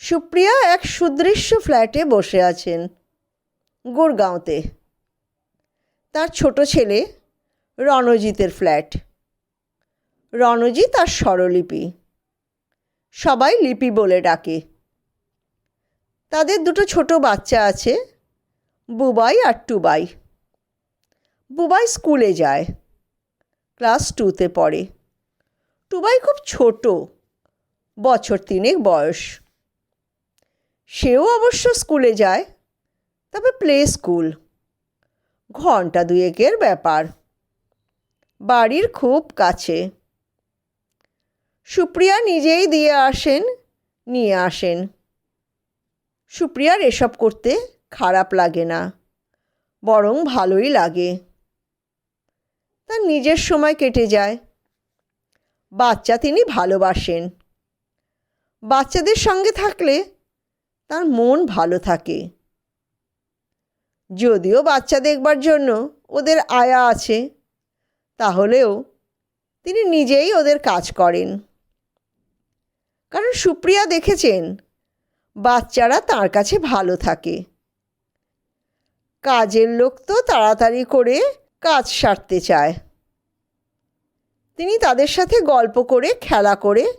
সুপ্রিয়া এক সুদৃশ্য ফ্ল্যাটে বসে আছেন, গুরগাঁওতে। তার ছোট ছেলে রণজিতের ফ্ল্যাট। রণজিৎ আর স্বরলিপি। সবাই লিপি বলে ডাকে। তাদের দুটো ছোট বাচ্চা আছে, বুবাই আর টুবাই। বুবাই স্কুলে যায়, ক্লাস টুতে পড়ে। টুবাই খুব ছোট, বছর তিনেক বয়স। সেও অবশ্য স্কুলে যায়, তবে প্লে স্কুল। ঘণ্টা দুয়েকের ব্যাপার। বাড়ির খুব কাছে। সুপ্রিয়া নিজেই দিয়ে আসেন, নিয়ে আসেন। সুপ্রিয়ার এসব করতে খারাপ লাগে না, বরং ভালোই লাগে। তার নিজের সময় কেটে যায়। বাচ্চা তিনি ভালোবাসেন। বাচ্চাদের সঙ্গে থাকলে তার মন ভালো থাকে। যদিও বাচ্চা দেখবার জন্য ওদের আয়া আছে, তাহলেও তিনি নিজেই ওদের কাজ করেন। কারণ সুপ্রিয়া দেখেছেন, বাচ্চারা তার কাছে ভালো থাকে। কাজের লোক তো তাড়াতাড়ি করে কাজ সারতে চায়। তিনি তাদের সাথে গল্প করে, খেলা করে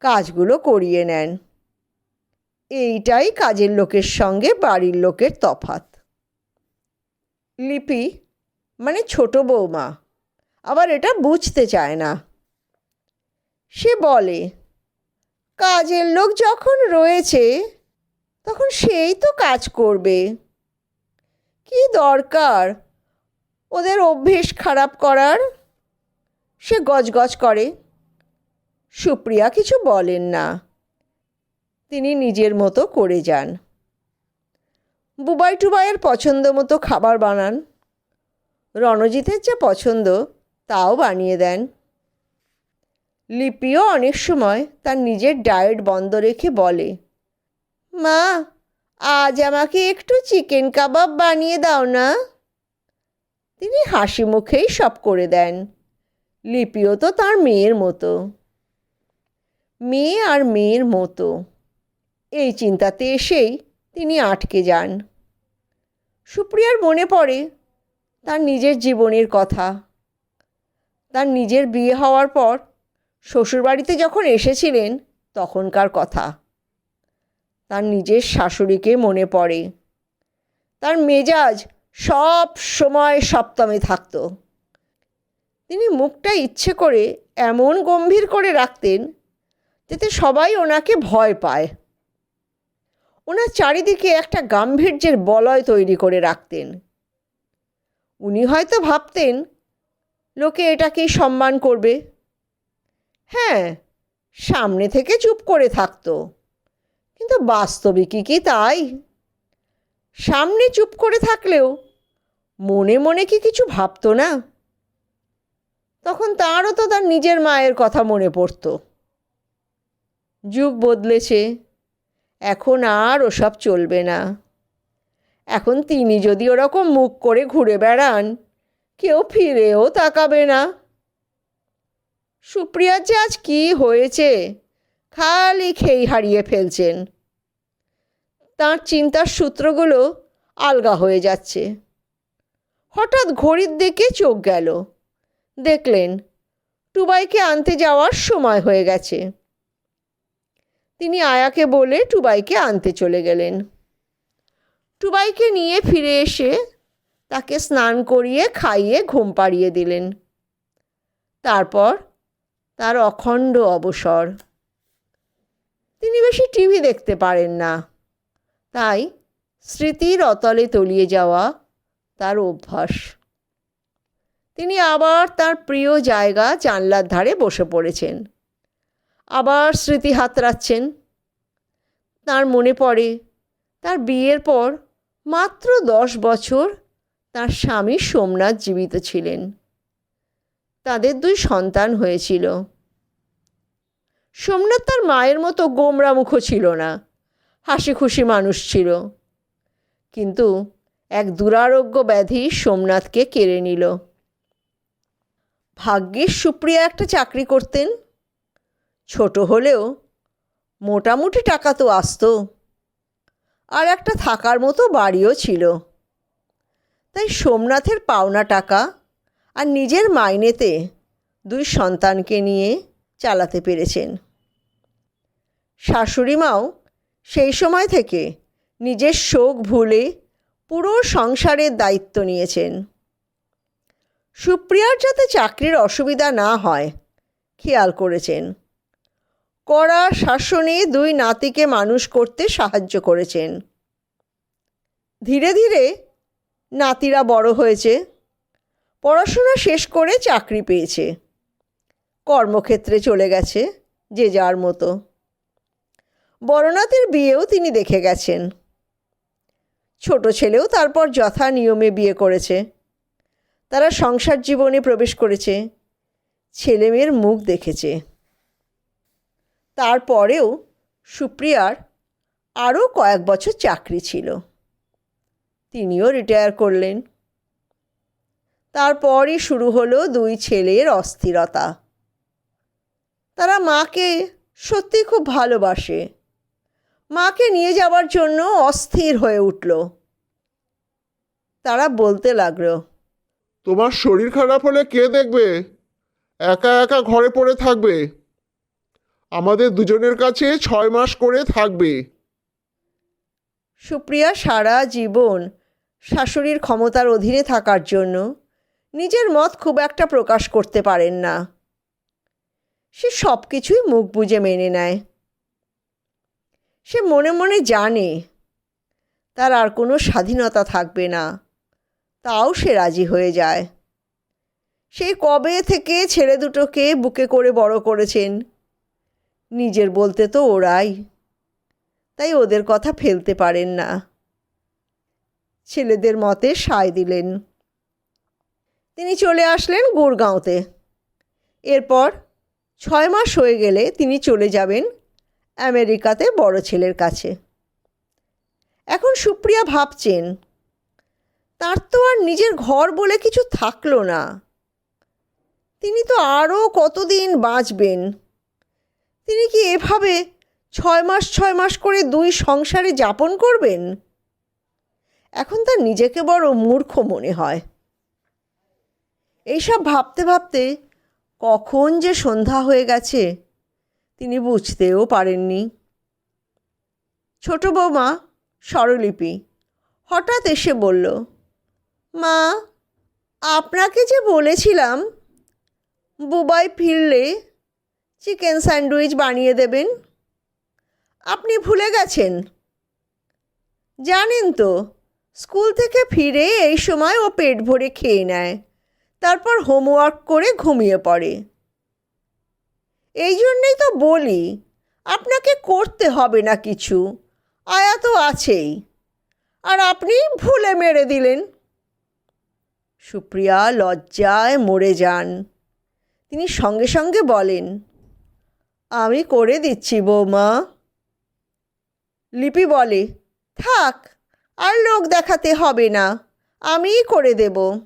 কাজগুলো করিয়ে নেন। এইটাই কাজের লোকের সঙ্গে বাড়ির লোকের তফাত লিপি মানে ছোট বৌমা, আবার এটা বুঝতে চায় না। সে বলে, কাজের লোক যখন রয়েছে, তখন সেই তো কাজ করবে। কি দরকার? ওদের অভ্যেস খারাপ করার? সে গজগজ করে। সুপ্রিয়া কিছু বলেন না। তিনি নিজের মতো করে যান। বুবাই টুবাইয়ের পছন্দ মতো খাবার বানান। রণজিতের যা পছন্দ, তাও বানিয়ে দেন। লিপিও অনেক সময় তার নিজের ডায়েট বন্ধ রেখে বলে, মা, আজ আমাকে একটু চিকেন কাবাব বানিয়ে দাও না? তিনি হাসি মুখেই সব করে দেন। লিপিও তো তার মেয়ের মতো। মেয়ে আর মেয়ের মতো। এই চিন্তাতে এসেই তিনি আটকে যান। সুপ্রিয়ার মনে পড়ে তার নিজের জীবনের কথা। তার নিজের বিয়ে হওয়ার পর শ্বশুরবাড়িতে যখন এসেছিলেন তখনকার কথা। তার নিজের শাশুড়িকে মনে পড়ে। তার মেজাজ সব সময় সপ্তমে থাকত। তিনি মুখটা ইচ্ছে করে এমন গম্ভীর করে রাখতেন, যাতে সবাই ওনাকে ভয় পায়। ওনার চারিদিকে একটা গাম্ভীর্যের বলয় তৈরি করে রাখতেন। উনি হয়তো ভাবতেন, লোকে এটাকেই সম্মান করবে। হ্যাঁ সামনে থেকে চুপ করে থাকতো। কিন্তু বাস্তবিকই কি তাই? সামনে চুপ করে থাকলেও মনে মনে কি কিছু ভাবতো না? তখন তারও তো তার নিজের মায়ের কথা মনে পড়তো। যুগ বদলেছে এখন আর ওসব চলবে না। এখন তিনি যদি ওরকম মুখ করে ঘুরে বেড়ান, কেউ ফিরেও তাকাবে না। সুপ্রিয়ার যে আজ কী হয়েছে, খালি খেই হারিয়ে ফেলছেন। তার চিন্তার সূত্রগুলো আলগা হয়ে যাচ্ছে। হঠাৎ ঘড়ির দিকে চোখ গেল। দেখলেন, টুবাইকে আনতে যাওয়ার সময় হয়ে গেছে। তিনি আয়াকে বলে টুবাইকে আনতে চলে গেলেন। টুবাইকে নিয়ে ফিরে এসে তাকে স্নান করিয়ে খাইয়ে ঘুম পাড়িয়ে দিলেন। তারপর তার অখণ্ড অবসর। তিনি বেশি টিভি দেখতে পারেন না। তাই স্মৃতির অতলে তলিয়ে যাওয়া তার অভ্যাস। তিনি আবার তার প্রিয় জায়গা জানলার ধারে বসে পড়েছেন। আবার স্মৃতি হাতড়াচ্ছেন। তার মনে পড়ে, তার বিয়ের পর মাত্র দশ বছর তার স্বামী সোমনাথ জীবিত ছিলেন। তাদের দুই সন্তান হয়েছিল। সোমনাথ তার মায়ের মতো গোমরা মুখো ছিল না হাসি খুশি মানুষ ছিল। কিন্তু এক দুরারোগ্য ব্যাধি সোমনাথকে কেড়ে নিল। ভাগ্যের সুপ্রিয়া একটা চাকরি করতেন ছোট হলেও মোটামুটি টাকা তো আসতো। আর একটা থাকার মতো বাড়িও ছিল। তাই সোমনাথের পাওনা টাকা আর নিজের মাইনেতে দুই সন্তানকে নিয়ে চালাতে পেরেছেন। শাশুড়ি মাও সেই সময় থেকে নিজের শোক ভুলে পুরো সংসারের দায়িত্ব নিয়েছেন। সুপ্রিয়ার যাতে চাকরির অসুবিধা না হয়, খেয়াল করেছেন। কড়া শাসনে দুই নাতিকে মানুষ করতে সাহায্য করেছেন। ধীরে ধীরে নাতিরা বড় হয়েছে। পড়াশোনা শেষ করে চাকরি পেয়েছে। কর্মক্ষেত্রে চলে গেছে যে যার মতো। বড়নাথের বিয়েও তিনি দেখে গেছেন। ছোট ছেলেও তারপর যথা নিয়মে বিয়ে করেছে। তারা সংসার জীবনে প্রবেশ করেছে। ছেলেমেয়ের মুখ দেখেছে। তারপরেও সুপ্রিয়ার আরও কয়েক বছর চাকরি ছিল। তিনিও রিটায়ার করলেন। তারপরই শুরু হলো দুই ছেলের অস্থিরতা। তারা মাকে সত্যি খুব ভালোবাসে। মাকে নিয়ে যাওয়ার জন্য অস্থির হয়ে উঠল। তারা বলতে লাগল, তোমার শরীর খারাপ হলে কে দেখবে? একা একা ঘরে পড়ে থাকবে। আমাদের দুজনের কাছে ছয় মাস করে থাকবে। সুপ্রিয়া সারা জীবন শাশুড়ির ক্ষমতার অধীনে থাকার জন্য নিজের মত খুব একটা প্রকাশ করতে পারেন না। সে সব কিছুই মুখ বুজে মেনে নেয়। সে মনে মনে জানে তার আর কোনো স্বাধীনতা থাকবে না, তাও সে রাজি হয়ে যায়। সেই কবে থেকে ছেলে দুটোকে বুকে করে বড় করেছেন? নিজের বলতে তো ওরাই। তাই ওদের কথা ফেলতে পারেন না। ছেলেদের মতে সায় দিলেন। তিনি চলে আসলেন গুড়গাঁওতে এরপর ছয় মাস হয়ে গেলে তিনি চলে যাবেন আমেরিকাতে বড় ছেলের কাছে। এখন সুপ্রিয়া ভাবছেন, তার তো আর নিজের ঘর বলে কিছু থাকল না। তিনি তো আরও কতদিন বাঁচবেন? তিনি কি এভাবে ছয় মাস ছয় মাস করে দুই সংসারে যাপন করবেন? এখন তার নিজেকে বড় মূর্খ মনে হয়। এইসব ভাবতে ভাবতে কখন যে সন্ধ্যা হয়ে গেছে, তিনি বুঝতেও পারেননি। ছোট বৌমা স্বরলিপি হঠাৎ এসে বলল, মা, আপনাকে যে বলেছিলাম, বুবাই ফিরলে চিকেন স্যান্ডউইচ বানিয়ে দেবেন। আপনি ভুলে গেছেন। জানেন তো, স্কুল থেকে ফিরে এই সময় ও পেট ভরে খেয়ে নেয়। তারপর হোমওয়ার্ক করে ঘুমিয়ে পড়ে। এই জন্যেই তো বলি, আপনাকে করতে হবে না কিছু। আয়া তো আছেই। আর আপনি ভুলে মেরে দিলেন। সুপ্রিয়া লজ্জায় মরে যান। তিনি সঙ্গে সঙ্গে বলেন আমি করে দিচ্ছি, বৌমা। লিপি বলে, থাক, আর লোক দেখাতে হবে না, আমিই করে দেব।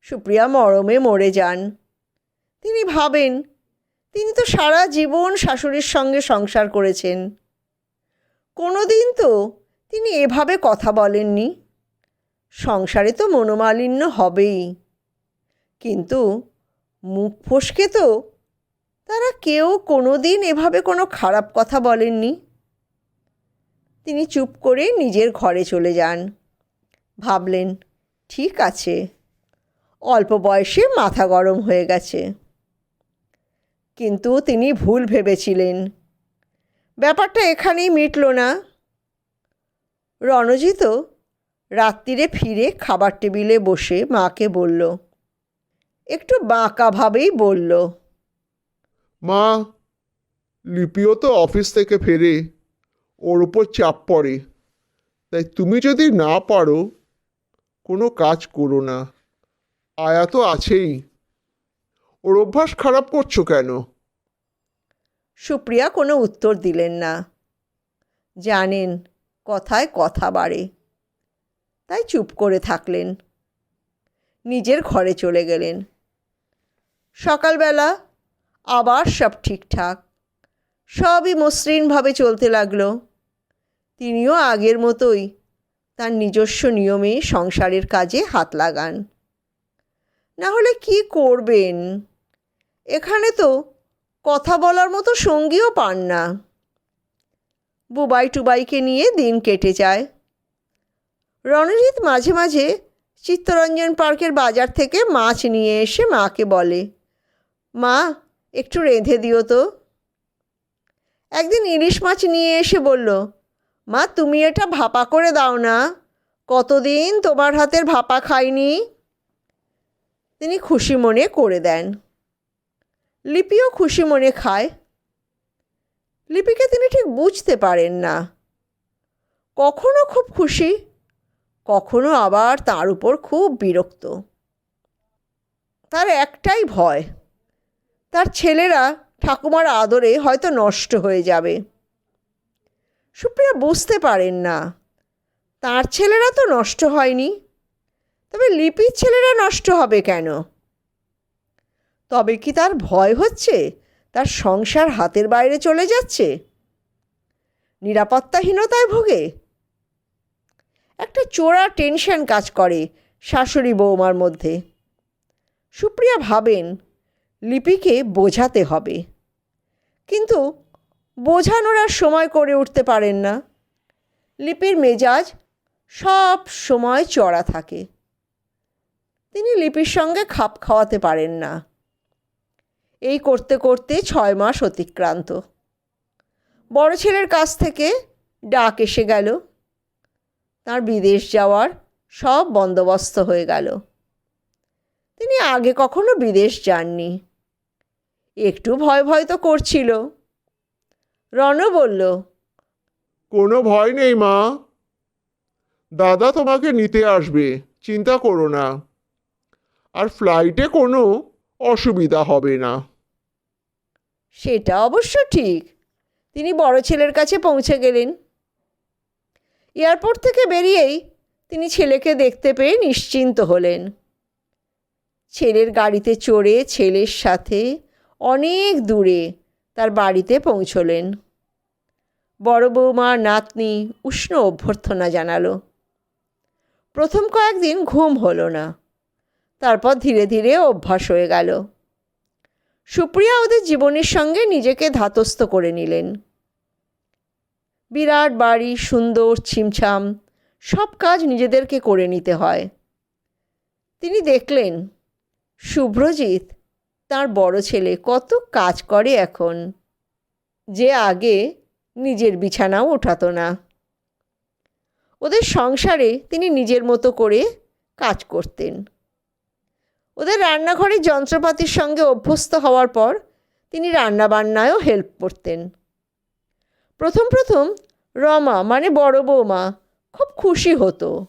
সুপ্রিয়া মরমে মরে যান। তিনি ভাবেন, তিনি তো সারা জীবন শাশুড়ির সঙ্গে সংসার করেছেন। কোনো দিন তো তিনি এভাবে কথা বলেননি। সংসারে তো মনোমালিন্য হবেই। কিন্তু মুখ ফসকে তো তারা কেউ কোনো দিন এভাবে কোনো খারাপ কথা বলেননি। তিনি চুপ করে নিজের ঘরে চলে যান। ভাবলেন, ঠিক আছে। অল্প বয়সে মাথা গরম হয়ে গেছে। কিন্তু তিনি ভুল ভেবেছিলেন। ব্যাপারটা এখানেই মিটল না। রণজিৎ রাত্রিরে ফিরে খাবার টেবিলে বসে মাকে বলল, একটু বাঁকাভাবেই বলল। মা, লিপিও তো অফিস থেকে ফেরে, ওর উপর চাপ পড়ে। তাই তুমি যদি না পারো, কোনো কাজ করো না। আয়া তো আছেই। ওর অভ্যাস খারাপ করছ কেন? সুপ্রিয়া কোনো উত্তর দিলেন না। জানেন, কথায় কথা বাড়ে। তাই চুপ করে থাকলেন। নিজের ঘরে চলে গেলেন। সকালবেলা আবার সব ঠিকঠাক। সবই মসৃণভাবে চলতে লাগল। তিনিও আগের মতোই তার নিজস্ব নিয়মে সংসারের কাজে হাত লাগান। না হলে কি করবেন? এখানে তো কথা বলার মতো সঙ্গীও পান না। বুবাই টুবাইকে নিয়ে দিন কেটে যায়। রণজিৎ মাঝে মাঝে চিত্তরঞ্জন পার্কের বাজার থেকে মাছ নিয়ে এসে মাকে বলে, মা একটু রেঁধে দিও তো। একদিন ইলিশ মাছ নিয়ে এসে বলল, মা, তুমি এটা ভাপা করে দাও না। কতদিন তোমার হাতের ভাপা খাইনি? তিনি খুশি মনে করে দেন। লিপিও খুশি মনে খায়। লিপিকে তিনি ঠিক বুঝতে পারেন না। কখনো খুব খুশি, কখনো আবার তার উপর খুব বিরক্ত। তার একটাই ভয় তার ছেলেরা ঠাকুমার আদরে হয়তো নষ্ট হয়ে যাবে। সুপ্রিয়া বুঝতে পারেন না, তার ছেলেরা তো নষ্ট হয়নি, তবে লিপির ছেলেরা নষ্ট হবে কেন? তবে কি তার ভয় হচ্ছে? তার সংসার হাতের বাইরে চলে যাচ্ছে? নিরাপত্তাহীনতায় ভোগে? একটা চোরা টেনশন কাজ করে শাশুড়ি বৌমার মধ্যে। সুপ্রিয়া ভাবেন লিপিকে বোঝাতে হবে। কিন্তু বোঝানোর আর সময় করে উঠতে পারেন না। লিপির মেজাজ সব সময় চড়া থাকে। তিনি লিপির সঙ্গে খাপ খাওয়াতে পারেন না। এই করতে করতে ছয় মাস অতিক্রান্ত। বড় ছেলের কাছ থেকে ডাক এসে গেল। তার বিদেশ যাওয়ার সব বন্দোবস্ত হয়ে গেল। তিনি আগে কখনো বিদেশ যাননি। একটু ভয় ভয় তো করছিল। রণ বলল কোনো ভয় নেই মা। দাদা তোমাকে নিতে আসবে চিন্তা করো না। আর ফ্লাইটে কোনো অসুবিধা হবে না। সেটা অবশ্য ঠিক। তিনি বড় ছেলের কাছে পৌঁছে গেলেন। এয়ারপোর্ট থেকে বেরিয়েই তিনি ছেলেকে দেখতে পেয়ে নিশ্চিন্ত হলেন। ছেলের গাড়িতে চড়ে ছেলের সাথে অনেক দূরে তার বাড়িতে পৌঁছলেন। বড় বৌমা নাতনি উষ্ণ অভ্যর্থনা জানালো। প্রথম কয়েকদিন ঘুম হলো না, তারপর ধীরে ধীরে অভ্যাস হয়ে গেল। সুপ্রিয়া ওদের জীবনের সঙ্গে নিজেকে ধাতস্থ করে নিলেন। বিরাট বাড়ি, সুন্দর, ছিমছাম, সব কাজ নিজেদেরকে করে নিতে হয়। তিনি দেখলেন, শুভ্রজিৎ তার বড় ছেলে কত কাজ করে এখন। যে আগে নিজের বিছানাও ওঠাতো না। ওদের সংসারে তিনি নিজের মতো করে কাজ করতেন। ওদের রান্নাঘরের যন্ত্রপাতির সঙ্গে অভ্যস্ত হওয়ার পর তিনি রান্নাবান্নায়ও হেল্প করতেন। প্রথম প্রথম রমা মানে বড় বৌমা খুব খুশি হতো।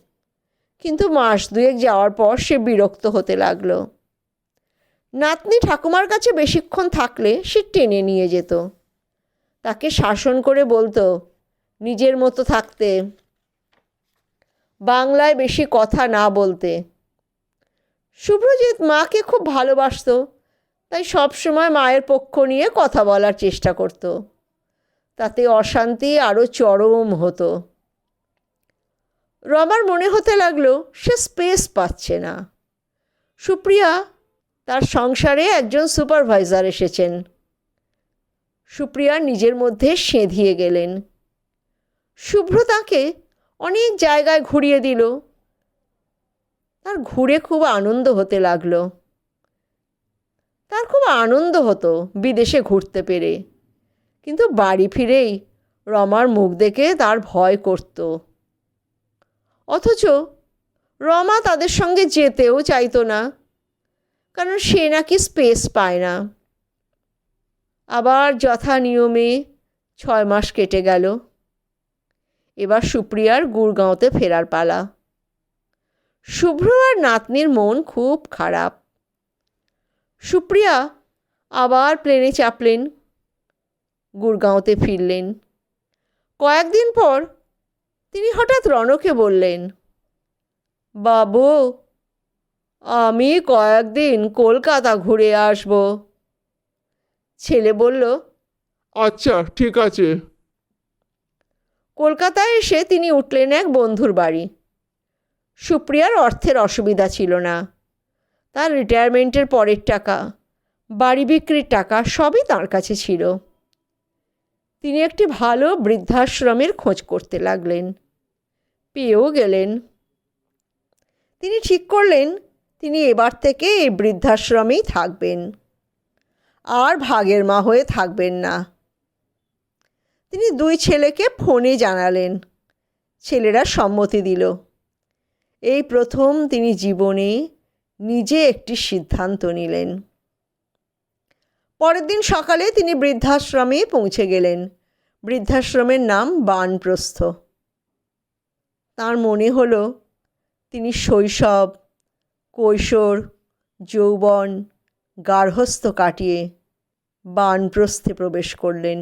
কিন্তু মাস দুয়েক যাওয়ার পর সে বিরক্ত হতে লাগল। নাতনি ঠাকুমার কাছে বেশিক্ষণ থাকলে সে টেনে নিয়ে যেত। তাকে শাসন করে বলতো, নিজের মতো থাকতে, বাংলায় বেশি কথা না বলতে। শুভ্রজিৎ মাকে খুব ভালোবাসতো, তাই সবসময় মায়ের পক্ষ নিয়ে কথা বলার চেষ্টা করত। তাতে অশান্তি আরও চরম হতো। রমার মনে হতে লাগল, সে স্পেস পাচ্ছে না। সুপ্রিয়া তার সংসারে একজন সুপারভাইজার এসেছেন। সুপ্রিয়া নিজের মধ্যে সেঁধিয়ে গেলেন। শুভ্র তাকে অনেক জায়গায় ঘুরিয়ে দিল। তার ঘুরে খুব আনন্দ হতে লাগল। তার খুব আনন্দ হতো বিদেশে ঘুরতে পেরে। কিন্তু বাড়ি ফিরেই রমার মুখ দেখে তার ভয় করত। অথচ রমা তাদের সঙ্গে যেতেও চাইতো না। কারণ সে নাকি স্পেস পায় না। আবার যথা নিয়মে ছয় মাস কেটে গেল। এবার সুপ্রিয়ার গুড়গাঁওতে ফেরার পালা। শুভ্র আর নাতনির মন খুব খারাপ। সুপ্রিয়া আবার প্লেনে চাপলেন। গুড়গাঁওতে ফিরলেন। কয়েকদিন পর তিনি হঠাৎ রণকে বললেন, বাবু আমি কয়েকদিন কলকাতা ঘুরে আসব। ছেলে বলল আচ্ছা ঠিক আছে। কলকাতায় এসে তিনি উঠলেন এক বন্ধুর বাড়ি। সুপ্রিয়ার অর্থের অসুবিধা ছিল না। তার রিটায়ারমেন্টের পরের টাকা বাড়ি বিক্রির টাকা সবই তার কাছে ছিল। তিনি একটি ভালো বৃদ্ধাশ্রমের খোঁজ করতে লাগলেন। পেয়েও গেলেন। তিনি ঠিক করলেন তিনি এবার থেকে এই বৃদ্ধাশ্রমেই থাকবেন। আর ভাগের মা হয়ে থাকবেন না। তিনি দুই ছেলেকে ফোনে জানালেন। ছেলেরা সম্মতি দিল। এই প্রথম তিনি জীবনে নিজে একটি সিদ্ধান্ত নিলেন। পরের দিন সকালে তিনি বৃদ্ধাশ্রমে পৌঁছে গেলেন। বৃদ্ধাশ্রমের নাম বানপ্রস্থ। তার মনে হলো, তিনি শৈশব কৈশোর যৌবন গার্হস্থ্য কাটিয়ে বানপ্রস্থে প্রবেশ করলেন।